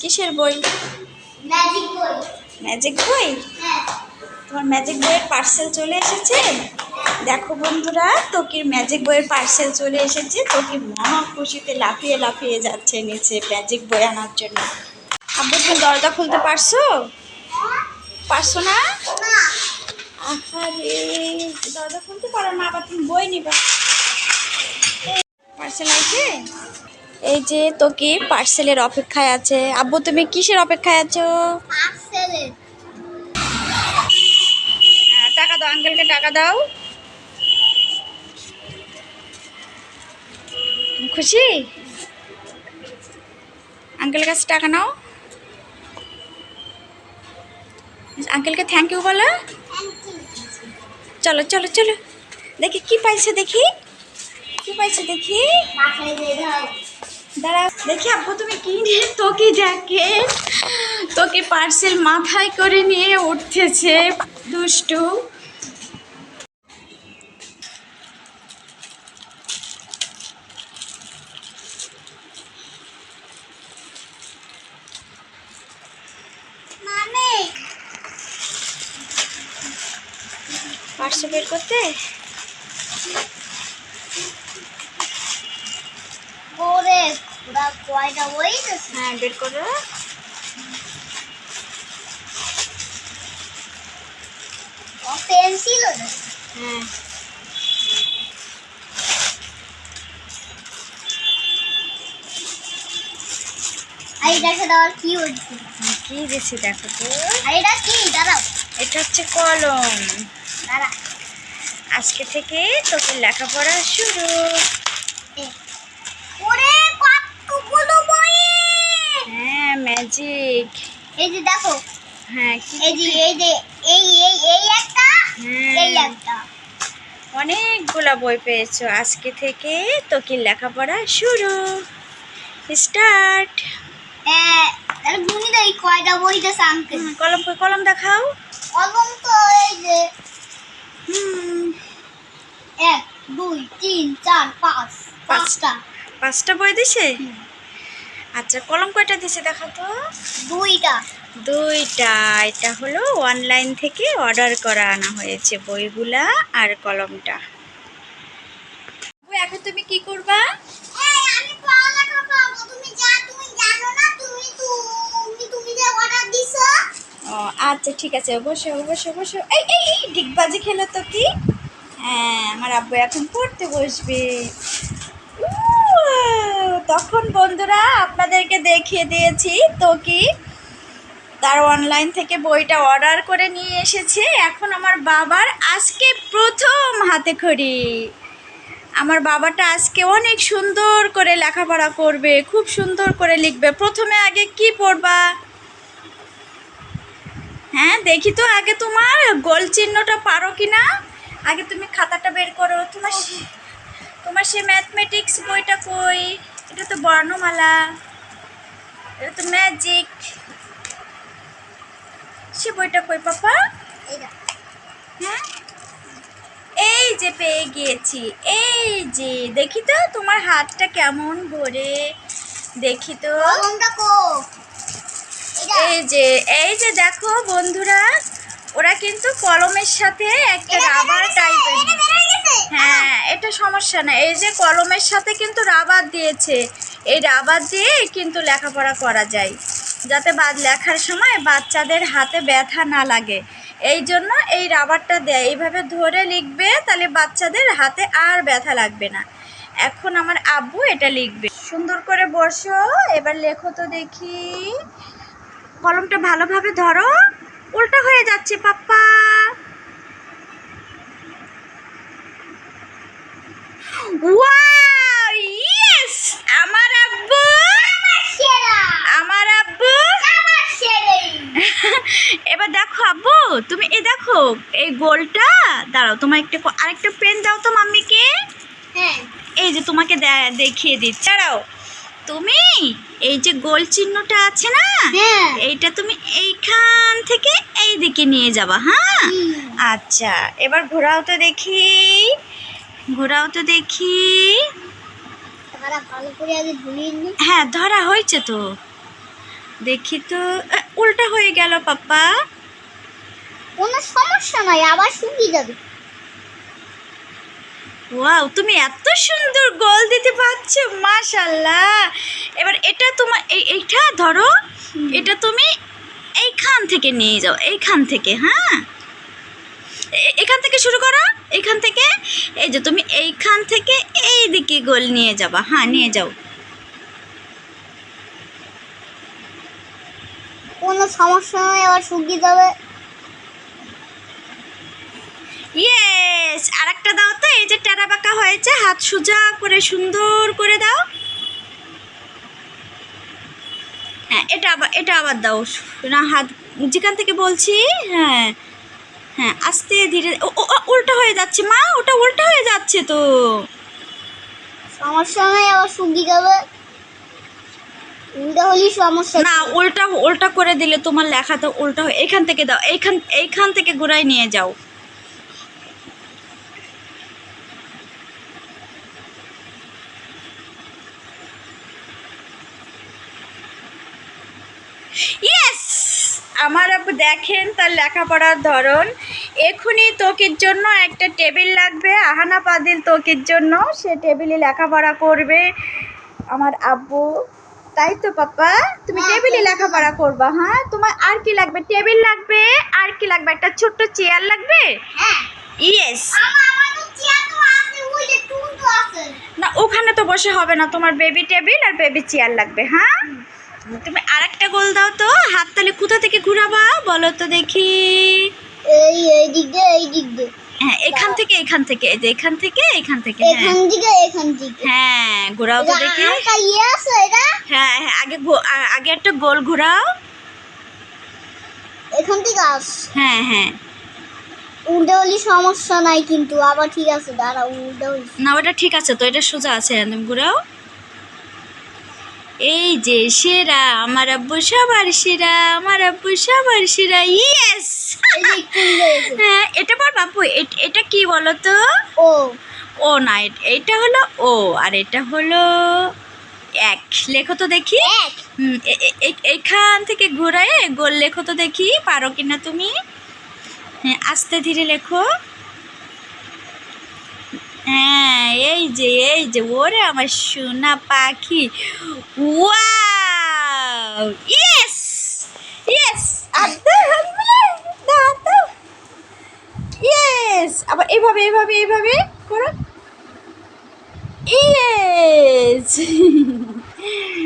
কিসের বই? ম্যাজিক বই। ম্যাজিক বই? হ্যাঁ। তোমার ম্যাজিক বইয়ের পার্সেল চলে এসেছে? দেখো বন্ধুরা তোকির ম্যাজিক বইয়ের পার্সেল চলে এসেছে। তোকি মহা খুশিতে লাফিয়ে লাফিয়ে যাচ্ছে নিচে ম্যাজিক বই আনার জন্য। আব্বু তুমি দরজা খুলতে পারছ? পারছ না? না। আরে দরজা খুলতে পারো না আবার তুমি বই নিবা। পার্সেল আছে? এই যে তো কি পার্সেলের অপেক্ষায় আছে? আব্বু তুমি কিসের অপেক্ষায় আছো? হ্যাঁ, টাকা দাও আঙ্কেলকে টাকা দাও। খুশি? আঙ্কেল কাছে টাকা নাও। আঙ্কেলকে থ্যাংক ইউ বলো। চলো চলো চলো। দেখি কি পাইছে দেখি? কি পাইছে দেখি? দাঁড়া দেখি আব্বু তুমি কি নিয়ে তোকে জ্যাকেট তোকে পার্সেল মাথায় করে নিয়ে উঠতেছে দুষ্টু। পার্সেল বের করতে ওরে ওরা কয়টা বই দিয়েছে? হ্যাঁ বের করো ও পেন্সিল হ্যাঁ আর দেখে দেওয়ার কি হচ্ছে কি দেখো তো? এটা কি দাঁড়াও। এটা হচ্ছে কলম। দাঁড়া। আজকে থেকে তোকে লেখাপড়া শুরু। ম্যাজিক এই যে দেখো। হ্যাঁ এই যে এই যে এই এই এই একটা এই হ্যাঁ একটা। অনেকগুলা বই পেয়েছ। আজকে থেকে তোকে লেখাপড়া শুরু। স্টার্ট হ্যাঁ গুনি কয়টা বই দিয়েছে আঙ্কেল কলম কলম দেখাও। কলম তো এই যে হুম। এক দুই তিন চার পাঁচ পাঁচটা। পাঁচটা বই দিছে। আচ্ছা কলম কয়টা দিছে দেখা তো? দুইটা। দুইটা। এটা হলো অনলাইন থেকে অর্ডার করা আনা হয়েছে বইগুলা আর কলমটা। এখন তুমি কি করবা? এই আমি পড়ালেখা করব। তুমি যা তুমি জানো না তুমি তুমি তুমি যে অর্ডার দিছো। ও আচ্ছা ঠিক আছে বসো বসো বসো এই এই এই ডিগবাজি খেলো তো কি? হ্যাঁ আমার আব্বু এখন পড়তে বসবে। তখন বন্ধুরা আপনাদেরকে দেখিয়ে দিয়েছি, তো কি? তার অনলাইন থেকে বইটা অর্ডার করে নিয়ে এসেছে। এখন আমার বাবার আজকে প্রথম হাতে খড়ি। আমার বাবাটা আজকে অনেক সুন্দর করে লেখাপড়া করবে, খুব সুন্দর করে লিখবে। প্রথমে আগে কি পড়বা? হ্যাঁ দেখি তো আগে তোমার গোল চিহ্নটা পারো কি না আগে তুমি খাতাটা বের করো। তোমার তোমার সে ম্যাথমেটিক্স বইটা কই? এটা তো বর্ণমালা। এটা তো ম্যাজিক সে বইটা কই পাপা? হ্যাঁ? এই যে পেয়ে গিয়েছি এই যে। দেখি তো তোমার হাতটা কেমন ভরে। দেখি তো। এই যে এই যে দেখো বন্ধুরা ওরা কিন্তু কলমের সাথে একটা রাবার টাইপের। হ্যাঁ এটা সমস্যা না। এই যে কলমের সাথে কিন্তু রাবার দিয়েছে। এই রাবার দিয়ে কিন্তু লেখাপড়া করা যায় যাতে বা লেখার সময় বাচ্চাদের হাতে ব্যথা না লাগে। এই জন্য এই রাবারটা দেয়। এইভাবে ধরে লিখবে তাহলে বাচ্চাদের হাতে আর ব্যথা লাগবে না। এখন আমার আব্বু এটা লিখবে। সুন্দর করে বসো। এবার লেখো তো দেখি। কলমটা ভালোভাবে ধরো। উল্টা হয়ে যাচ্ছে পাপ্পা। ওয়াও ইয়েস আমার আব্বু! আমার আব্বু! এবার দেখো আব্বু তুমি এই দেখো এই গোলটা দাঁড়াও তোমার একটা আরেকটা পেন দাও তো মাম্মিকে। হ্যাঁ। এই যে তোমাকে দেখিয়ে দিচ্ছি। দাঁড়াও তুমি এই যে গোল চিহ্নটা আছে না? হ্যাঁ। এইটা তুমি এইখান থেকে এই দিকে নিয়ে যাবা হ্যাঁ? আচ্ছা এবার ঘোরাও তো দেখি ঘোরাও তো দেখি। হ্যাঁ ধরা হয়েছে তো। দেখি তো উল্টা হয়ে গেল পাপ্পা। কোনো সমস্যা নাই আবার শুকিয়ে যাবে। ওয়াও তুমি এত সুন্দর গোল দিতে পারছ মাশাল্লাহ এবার এটা তোমার এই এইটা ধরো এটা তুমি এইখান থেকে নিয়ে যাও এইখান থেকে হ্যাঁ? এখান থেকে শুরু করো এখান থেকে এই যে তুমি এইখান থেকে এই দিকে গোল নিয়ে যাবা হ্যাঁ নিয়ে যাও। কোনো সমস্যা নাই আবার শুকিয়ে যাবে। আরেকটা দাও তো এই যে টেরা বাঁকা হয়েছে হাত সোজা করে সুন্দর করে দাও। হ্যাঁ এটা আবার এটা আবার দাও। না হাত যেখান থেকে বলছি হ্যাঁ হ্যাঁ আস্তে ধীরে উল্টা হয়ে যাচ্ছে মা ওটা উল্টা হয়ে যাচ্ছে তো। সমস্যা নাই আবার শুকিয়ে যাবে উল্টা হলেই সমস্যা। না উল্টা উল্টা করে দিলে তোমার লেখা তো উল্টা হয়ে এখান থেকে দাও এইখান এইখান থেকে ঘুরাই নিয়ে যাও। ইয়েস আমার আপু দেখেন তার লেখাপড়ার ধরন। এখনই তোকের জন্য একটা টেবিল লাগবে আহানা পাদিল তোকের জন্য। সে টেবিলে লেখাপড়া করবে আমার আব্বু তাই তো পাপা তুমি হ্যাঁ, টেবিলে লেখাপড়া করবা হ্যাঁ? তোমার আর কি লাগবে? টেবিল লাগবে? আর কি লাগবে? একটা ছোট্ট চেয়ার লাগবে? হ্যাঁ। ইয়েস আমার আমার তো চেয়ার তো আছে ওই যে টুল তো আছে। না ওখানে তো বসে হবে না। তোমার বেবি টেবিল আর বেবি চেয়ার লাগবে হ্যাঁ? তুমি আরেকটা গোল দাও তো হাততালি কোথা থেকে ঘুরাবা বলো তো দেখি। এই এই দিক দিয়ে এই দিক দিয়ে। হ্যাঁ এখান থেকে এখান থেকে এই যে এখান থেকে এখান থেকে হ্যাঁ। এখান থেকে এখান থেকে। হ্যাঁ ঘোরাও তো দেখি। হ্যাঁ হ্যাঁ আগে আগে একটা গোল ঘোরাও। এখান থেকে আস। হ্যাঁ হ্যাঁ। উল্টে হলে সমস্যা নাই কিন্তু আবার ঠিক আছে দাঁড়া উল্টে না ওটা ঠিক আছে তো এটা সোজা আছে ঘোরাও। এই যে সেরা আমার আব্বু সবার সেরা আমার আব্বু সবার সেরা ইয়েস। হ্যাঁ এটা বল বাপু এট- কি বলো তো? ও। ও না এটা হলো ও আর এটা হলো এক লেখো তো দেখি। এক। হুম, এ- এ- এ- থেকে ঘুরায় গোল লেখো তো দেখি পারো কিনা তুমি? হ্যাঁ আস্তে ধীরে লেখো। হ্যাঁ এই যে এই যে, ওরে আমার সোনা পাখি। ওয়াও ইয়েস ইয়েস ইয়েস আবার এভাবে এভাবে এইভাবে করো। ইয়েস